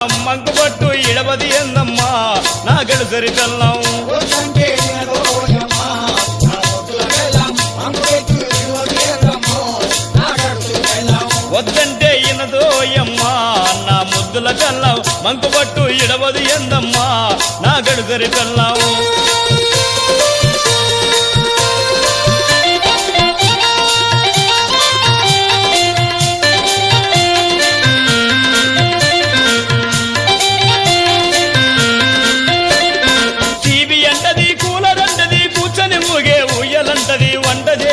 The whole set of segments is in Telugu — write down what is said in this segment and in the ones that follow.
మంకు ఇడవది ఎందమ్మా నా గడుసరి వద్దంటే ఇనదోయమ్మా నా ముద్దుల కల్లం మంకు ఇడవది ఎందమ్మా నా గడుసరి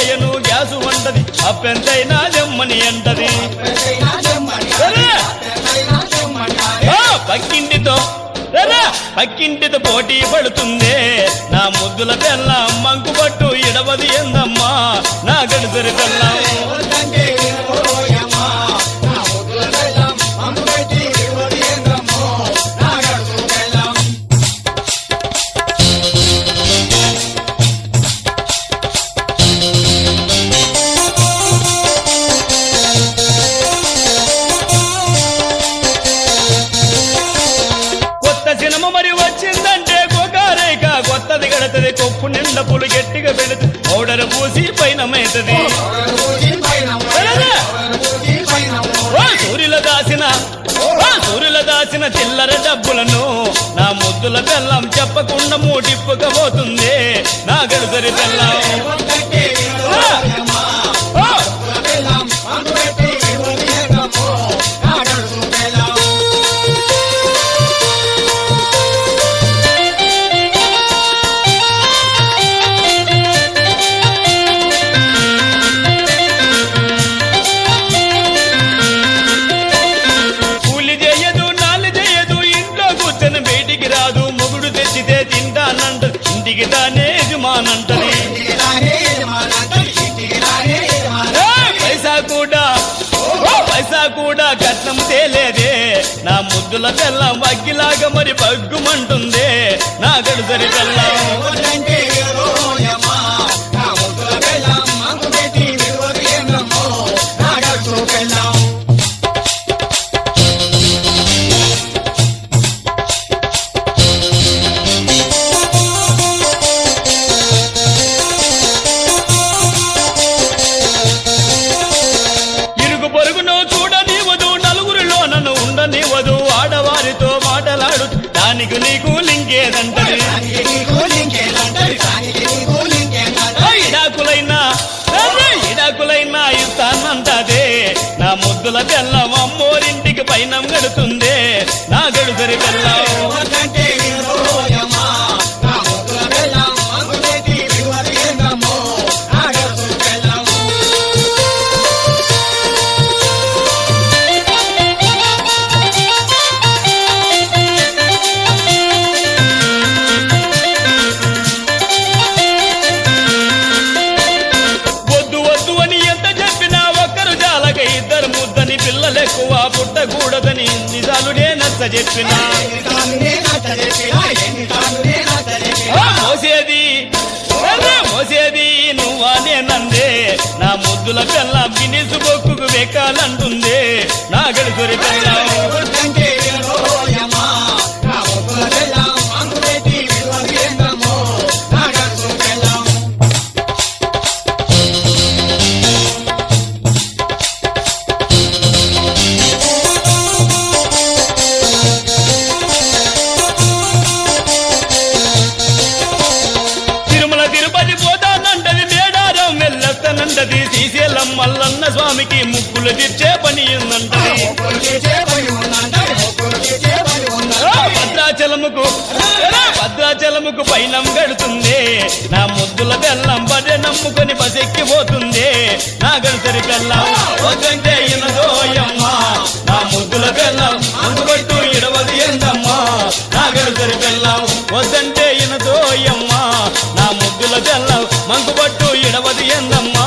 పోయను గ్యాసు వంటది. అప్పెంతైనా జమ్మని అంటది. పక్కింటితో పక్కింటితో పోటీ పడుతుందే. నా ముద్దుల తెల్ల మంకు పట్టు ఇడవది ఎందమ్మా? నా గడుసరి తెల్లం కొత్త మరి వచ్చిందంటే గోకారేక కొత్తది గడతది కొప్పు నిండా పులు గట్టిగా పెడుతుంది. పౌడర్ పూసి పైన మేతది సూర్యుల దాచిన సూర్యుల చిల్లర డబ్బులను నా ముద్దుల బెల్లం చెప్పకుండా మూటిప్పుకపోతుంది. నా గడుసరి బెల్లం. ఇంటికి తానే యజమానంటది రానే యజమానంటది, పైసా కూడా పైసా కూడా కట్నం తేలేదే నా ముద్దుల తెల్లం వగ్గిలాగా మరి బగ్గుమంటుంది నా గడుదరి తెల్లం దానికి నీకు లింకేదంటది. ఇడాకులైనా ఇడాకులైనా ఇస్తానంటదే. నా ముద్దుల బెల్లం అమ్మోరింటికి పైన గడుతుంది. నా గడుసరి బెల్లం అట్ట చెప్పినా, ఆ మోసేది. మోసేది నువ్వానే నందే. నా ముద్దుల పిల్ల గిన్నెసు బొక్కుకు వెక్కాలంటుందే నా గడుసరి పిల్ల ఉన్నది శ్రీశైలం మల్లన్న స్వామికి ముక్కులు తీర్చే పని ఉందంటది. భద్రాచలముకు భద్రాచలముకు పైన గడుతుంది. నా ముద్దుల బెల్లం పదే నమ్ముకొని పసెక్కిపోతుంది. నా గడిసరి బెల్లం వద్దంటే నా ముద్దుల బెల్లం అందుబట్టు ఇడవది ఎందమ్మా నా గడిసరి బెల్లం వద్దంటే ఇనదోయమ్మా. నా ముద్దుల బెల్లం మంకుబట్టు ఇడవది ఎందమ్మా